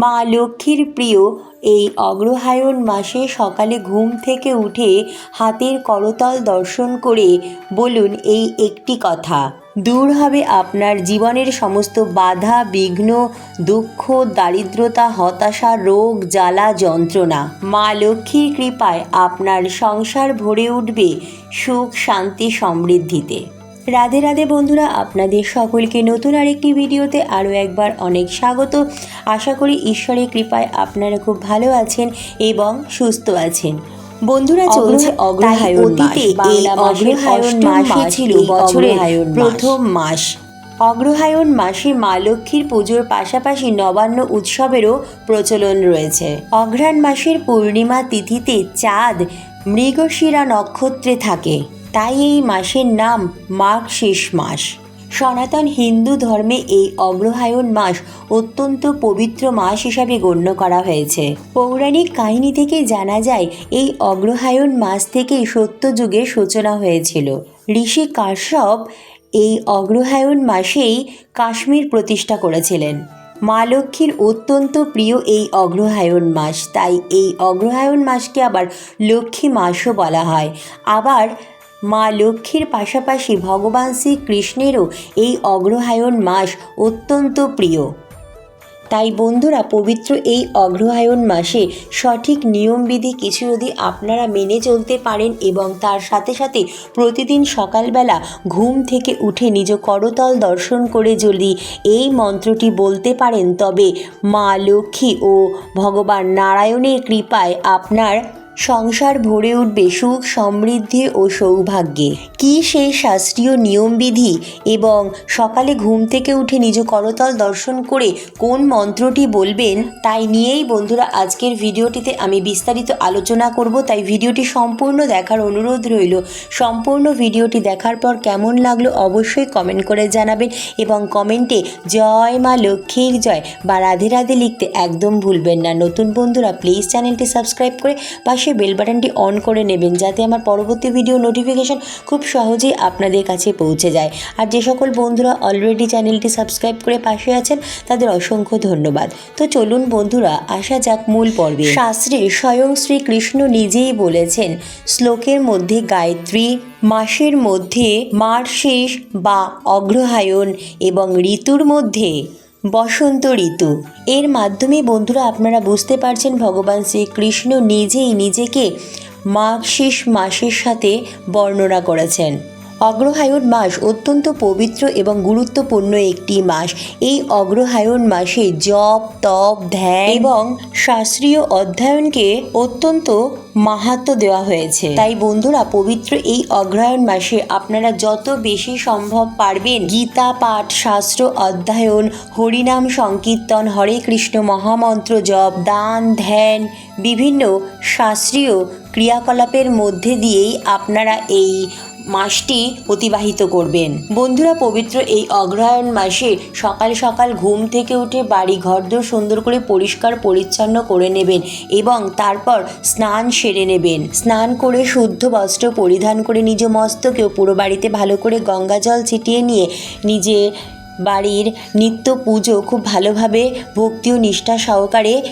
মা লক্ষ্মীর প্রিয়, এই অগ্রহায়ণ মাসে সকালে ঘুম থেকে উঠে হাতের করতল দর্শন করে বলুন এই একটি কথা। দূর হবে আপনার জীবনের সমস্ত বাধা, বিঘ্ন, দুঃখ, দারিদ্রতা, হতাশা, রোগ, জ্বালা, যন্ত্রণা। মা লক্ষ্মীর কৃপায় আপনার সংসার ভরে উঠবে সুখ, শান্তি, সমৃদ্ধিতে। রাধে রাধে বন্ধুরা আপনাদের সকলকে নতুন আরেকটি ভিডিওতে আরও একবার অনেক স্বাগত। আশা করি ঈশ্বরের কৃপায় আপনারা খুব ভালো আছেন এবং সুস্থ আছেন। বন্ধুরা চলছে অগ্রহায়ণ এই ছিল বছরের প্রথম মাস। অগ্রহায়ণ মাসে মা লক্ষ্মীর পুজোর পাশাপাশি নবান্ন উৎসবেরও প্রচলন রয়েছে। অঘ্রাণ মাসের পূর্ণিমা তিথিতে চাঁদ মৃগশিরা নক্ষত্রে থাকে। তাই এই মাসের নাম মাঘ শেষ মাস। সনাতন হিন্দু ধর্মে এই অগ্রহায়ণ মাস অত্যন্ত পবিত্র মাস হিসাবে গণ্য করা হয়েছে। পৌরাণিক কাহিনী থেকে জানা যায়, এই অগ্রহায়ণ মাস থেকেই সত্যযুগের সূচনা হয়েছিল। ঋষি কাশ্যপ এই অগ্রহায়ণ মাসেই কাশ্মীর প্রতিষ্ঠা করেছিলেন। মা লক্ষ্মীর অত্যন্ত প্রিয় এই অগ্রহায়ণ মাস, তাই এই অগ্রহায়ণ মাসকে আবার লক্ষ্মী মাসও বলা হয়। আবার মা লক্ষ্মীর পাশাপাশি ভগবান শ্রীকৃষ্ণেরও এই অগ্রহায়ণ মাস অত্যন্ত প্রিয়। তাই বন্ধুরা, পবিত্র এই অগ্রহায়ণ মাসে সঠিক নিয়মবিধি কিছু যদি আপনারা মেনে চলতে পারেন এবং তার সাথে সাথে প্রতিদিন সকালবেলা ঘুম থেকে উঠে নিজ করতল দর্শন করে যদি এই মন্ত্রটি বলতে পারেন, তবে মা লক্ষ্মী ও ভগবান নারায়ণের কৃপায় আপনার সংসার ভরে উঠবে সুখ সমৃদ্ধি ও সৌভাগ্যে। কি সেই শাস্ত্রীয় নিয়মবিধি এবং সকালে ঘুম থেকে উঠে নিজ করতল দর্শন করে কোন মন্ত্রটি বলবেন তাই নিয়েই বন্ধুরা আজকের ভিডিওটিতে আমি বিস্তারিত আলোচনা করব। তাই ভিডিওটি সম্পূর্ণ দেখার অনুরোধ রইল। সম্পূর্ণ ভিডিওটি দেখার পর কেমন লাগল অবশ্যই কমেন্ট করে জানাবেন এবং কমেন্টে জয় মা লক্ষ্মীর জয় বা রাধে রাধে লিখতে একদম ভুলবেন না। নতুন বন্ধুরা প্লিজ চ্যানেলটি সাবস্ক্রাইব করে পাশে বেল বাটনটি অন করে নেবেন যাতে আমার পরবর্তী ভিডিও নোটিফিকেশন খুব সহজেই আপনাদের কাছে পৌঁছে যায়। আর যে সকল বন্ধুরা অলরেডি চ্যানেলটি সাবস্ক্রাইব করে পাশে আছেন, তাদের অসংখ্য ধন্যবাদ। তো চলুন বন্ধুরা, আসা যাক মূল পর্বে। শাস্ত্রে স্বয়ং শ্রীকৃষ্ণ নিজেই বলেছেন, শ্লোকের মধ্যে গায়ত্রী, মাসের মধ্যে মার শেষ বা অগ্রহায়ণ এবং ঋতুর মধ্যে বসন্ত ঋতু। এর মাধ্যমে বন্ধুরা আপনারা বুঝতে পারছেন ভগবান শ্রীকৃষ্ণ নিজেই নিজেকে মাঘ শেষ মাসের সাথে বর্ণনা করেছেন। অগ্রহায়ণ মাস অত্যন্ত পবিত্র এবং গুরুত্বপূর্ণ একটি মাস। এই অগ্রহায়ণ মাসে জপ, তপ, ধ্যান এবং শাস্ত্রীয় অধ্যয়নকে অত্যন্ত মাহাত্ম দেওয়া হয়েছে। তাই বন্ধুরা, পবিত্র এই অগ্রহায়ণ মাসে আপনারা যত বেশি সম্ভব পারবেন, গীতা, পাঠ, শাস্ত্র অধ্যয়ন, হরিনাম সংকীর্তন, হরে কৃষ্ণ মহামন্ত্র জপ, দান, ধ্যান, বিভিন্ন শাস্ত্রীয় ক্রিয়াকলাপের মধ্যে দিয়েই আপনারা এই মাসটি অতিবাহিত করবেন। বন্ধুরা, পবিত্র এই অগ্রহায়ণ মাসে সকাল সকাল ঘুম থেকে উঠে বাড়ি ঘরদোর সুন্দর করে পরিষ্কার পরিচ্ছন্ন করে নেবেন এবং তারপর স্নান সেরে নেবেন। স্নান করে শুদ্ধ বস্ত্র পরিধান করে নিজ মস্তকেও পুরো বাড়িতে ভালো করে গঙ্গা জল ছিটিয়ে নিয়ে নিজে বাড়ির নিত্য পুজো খুব ভালোভাবে ভক্তি ও নিষ্ঠা সহকারে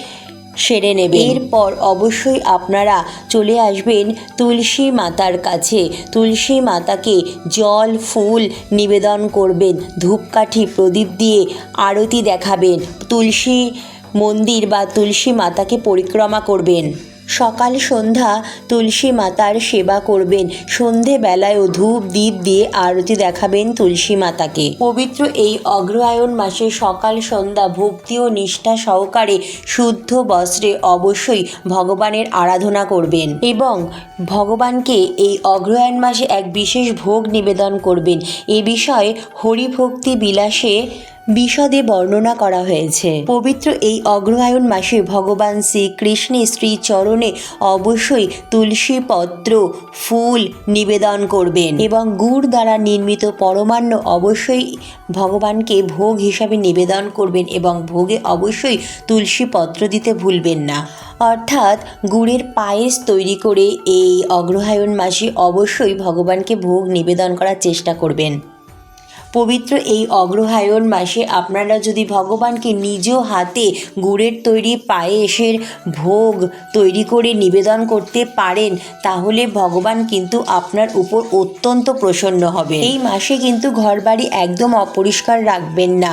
সেরে নেবে এরপর অবশ্যই আপনারা চলে আসবেন তুলসী মাতার কাছে। তুলসী মাতাকে জল, ফুল নিবেদন করবেন। ধূপকাঠি, প্রদীপ দিয়ে আরতি দেখাবেন। তুলসী মন্দির বা তুলসী মাতাকে পরিক্রমা করবেন। সকাল সন্ধ্যা তুলসী মাতার সেবা করবেন। সন্ধেবেলায়ও ধূপ দ্বীপ দিয়ে আরতি দেখাবেন তুলসী মাতাকে পবিত্র এই অগ্রহায়ণ মাসে সকাল সন্ধ্যা ভক্তি ও নিষ্ঠা সহকারে শুদ্ধ বস্ত্রে অবশ্যই ভগবানের আরাধনা করবেন এবং ভগবানকে এই অগ্রহায়ণ মাসে এক বিশেষ ভোগ নিবেদন করবেন। এ বিষয়ে হরিভক্তি বিলাসে বিশদে বর্ণনা করা হয়েছে। পবিত্র এই অগ্রহায়ণ মাসে ভগবান শ্রীকৃষ্ণের শ্রীচরণে অবশ্যই তুলসী পত্র ফুল নিবেদন করবেন এবং গুড় দ্বারা নির্মিত পরমান্ন অবশ্যই ভগবানকে ভোগ হিসাবে নিবেদন করবেন এবং ভোগে অবশ্যই তুলসী পত্র দিতে ভুলবেন না। অর্থাৎ গুড়ের পায়েস তৈরি করে এই অগ্রহায়ণ মাসে অবশ্যই ভগবানকে ভোগ নিবেদন করার চেষ্টা করবেন। পবিত্র এই অগ্রহায়ণ মাসে আপনারা যদি ভগবানকে নিজ হাতে গুড়ের তৈরি পায়েসের ভোগ তৈরি করে নিবেদন করতে পারেন, তাহলে ভগবান কিন্তু আপনার উপর অত্যন্ত প্রসন্ন হবে এই মাসে কিন্তু ঘরবাড়ি একদম অপরিষ্কার রাখবেন না।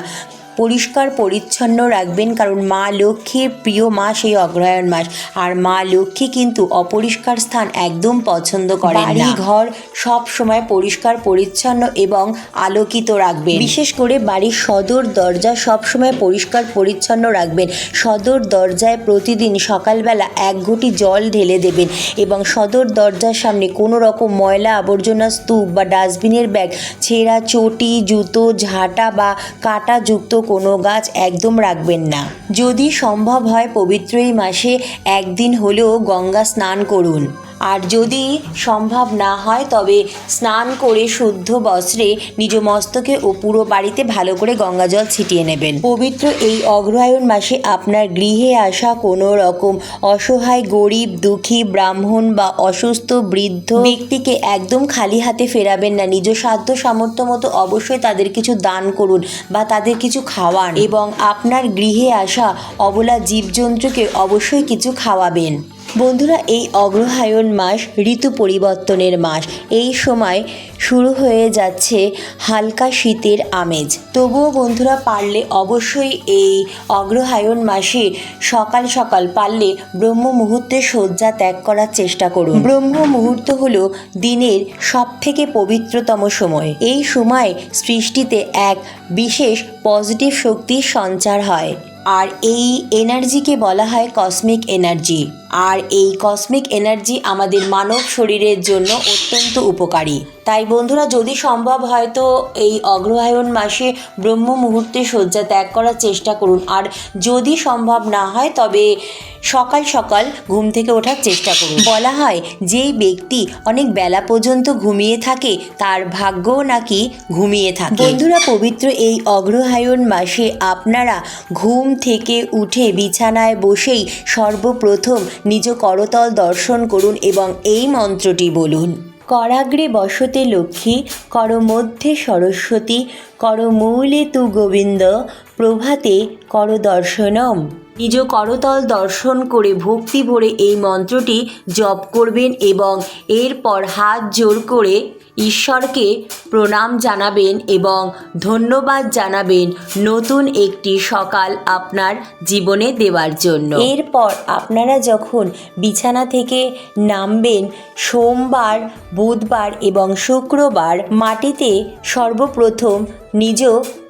পরিষ্কার পরিচ্ছন্ন রাখবেন কারণ মা লক্ষ্মীর প্রিয় মাস এই অগ্রহায়ণ মাস। আর মা লক্ষ্মী কিন্তু অপরিষ্কার স্থান একদম পছন্দ করে না। ঘর সব সময় পরিষ্কার পরিচ্ছন্ন এবং আলোকিত রাখবেন। বিশেষ করে বাড়ির সদর দরজা সব সময় পরিষ্কার পরিচ্ছন্ন রাখবেন। সদর দরজায় প্রতিদিন সকালবেলা এক ঘটি জল ঢেলে দেবেন এবং সদর দরজার সামনে কোনো রকম ময়লা আবর্জনা স্তূপ বা ডাস্টবিনের ব্যাগ ছেঁড়া চটি জুতো ঝাঁটা বা কাঁটাযুক্ত কোনো গাছ একদম রাখবেন না। যদি সম্ভব হয় পবিত্র এই মাসে একদিন হলেও গঙ্গা স্নান করুন। আর যদি সম্ভব না হয়, তবে স্নান করে শুদ্ধ বস্ত্রে নিজ মস্তকে ও পুরো বাড়িতে ভালো করে গঙ্গা জল ছিটিয়ে নেবেন। পবিত্র এই অগ্রহায়ণ মাসে আপনার গৃহে আসা কোনো রকম অসহায়, গরিব, দুঃখী, ব্রাহ্মণ বা অসুস্থ, বৃদ্ধ ব্যক্তিকে একদম খালি হাতে ফেরাবেন না। নিজ সাধ্য সামর্থ্য মতো অবশ্যই তাদের কিছু দান করুন বা তাদের কিছু খাওয়ান এবং আপনার গৃহে আসা অবলা জীবজন্তুকে অবশ্যই কিছু খাওয়াবেন। বন্ধুরা, এই অগ্রহায়ণ মাস ঋতু পরিবর্তনের মাস। এই সময় শুরু হয়ে যাচ্ছে হালকা শীতের আমেজ। তবুও বন্ধুরা, পারলে অবশ্যই এই অগ্রহায়ণ মাসে সকাল সকাল পারলে ব্রহ্ম মুহূর্তে শয্যা ত্যাগ করার চেষ্টা করুন। ব্রহ্ম মুহূর্ত হলো দিনের সব থেকে পবিত্রতম সময়। এই সময় সৃষ্টিতে এক বিশেষ পজিটিভ শক্তির সঞ্চার হয়। আর এই এনার্জিকে বলা হয় কসমিক এনার্জি। আর এই কসমিক এনার্জি আমাদের মানব শরীরের জন্য অত্যন্ত উপকারী। তাই বন্ধুরা, যদি সম্ভব হয় তো এই অগ্রহায়ণ মাসে ব্রহ্ম মুহূর্তে শয্যা ত্যাগ করার চেষ্টা করুন। আর যদি সম্ভব না হয়, তবে সকাল সকাল ঘুম থেকে ওঠার চেষ্টা করুন। বলা হয়, যেই ব্যক্তি অনেক বেলা পর্যন্ত ঘুমিয়ে থাকে, তার ভাগ্যও নাকি ঘুমিয়ে থাকে। বন্ধুরা, পবিত্র এই অগ্রহায়ণ মাসে আপনারা ঘুম থেকে উঠে বিছানায় বসেই সর্বপ্রথম নিজ করতল দর্শন করুন এবং এই মন্ত্রটি বলুন। করাগ্রে বসতে লক্ষ্মী কর মধ্যে সরস্বতী কর মূলে তু গোবিন্দ প্রভাতে কর দর্শনম। নিজ করতল দর্শন করে ভক্তি ভরে এই মন্ত্রটি জপ করবেন এবং এরপর হাত জোর করে ঈশ্বরকে প্রণাম জানাবেন এবং ধন্যবাদ জানাবেন নতুন একটি সকাল আপনার জীবনে দেওয়ার জন্য। এরপর আপনারা যখন বিছানা থেকে নামবেন, সোমবার, বুধবার এবং শুক্রবার মাটিতে সর্বপ্রথম নিজ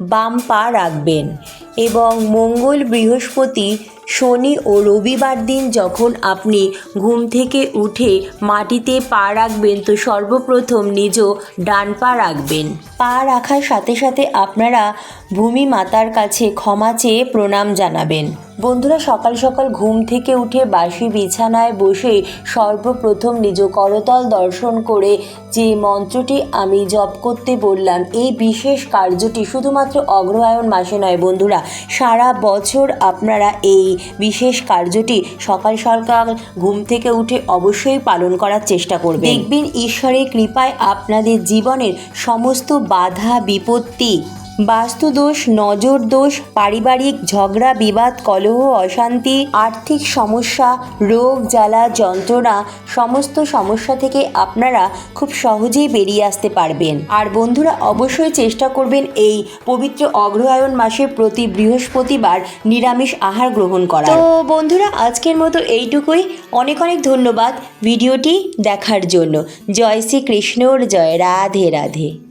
বাম পা রাখবেন এবং মঙ্গল বৃহস্পতি শনি ও রবিবার দিন যখন আপনি ঘুম থেকে উঠে মাটিতে পা রাখবেন, তো সর্বপ্রথম নিজ ডান পা রাখবেন। পা রাখার সাথে সাথে আপনারা ভূমি মাতার কাছে ক্ষমা চেয়ে প্রণাম জানাবেন। বন্ধুরা, সকাল সকাল ঘুম থেকে উঠে বাসি বিছানায় বসে সর্বপ্রথম নিজ করতল দর্শন করে যে মন্ত্রটি আমি জপ করতে বললাম, এই বিশেষ কার্যটি শুধুমাত্র অগ্রহায়ণ মাসে নয় বন্ধুরা, সারা বছর আপনারা এই বিশেষ কার্যটি সকাল সকাল ঘুম থেকে উঠে অবশ্যই পালন করার চেষ্টা করবে দেখবেন ঈশ্বরের কৃপায় আপনাদের জীবনের সমস্ত বাধা, বিপত্তি বাস্তুদোষ নজর দোষ পারিবারিক ঝগড়া, বিবাদ, কলহ, অশান্তি, আর্থিক সমস্যা, রোগ, জ্বালা, যন্ত্রণা, সমস্ত সমস্যা থেকে আপনারা খুব সহজেই বেরিয়ে আসতে পারবেন। আর বন্ধুরা, অবশ্যই চেষ্টা করবেন এই পবিত্র অগ্রহায়ণ মাসে প্রতি বৃহস্পতিবার নিরামিষ আহার গ্রহণ করা তো বন্ধুরা, আজকের মতো এইটুকুই। অনেক অনেক ধন্যবাদ ভিডিওটি দেখার জন্য। জয় শ্রী কৃষ্ণর জয়। রাধে রাধে।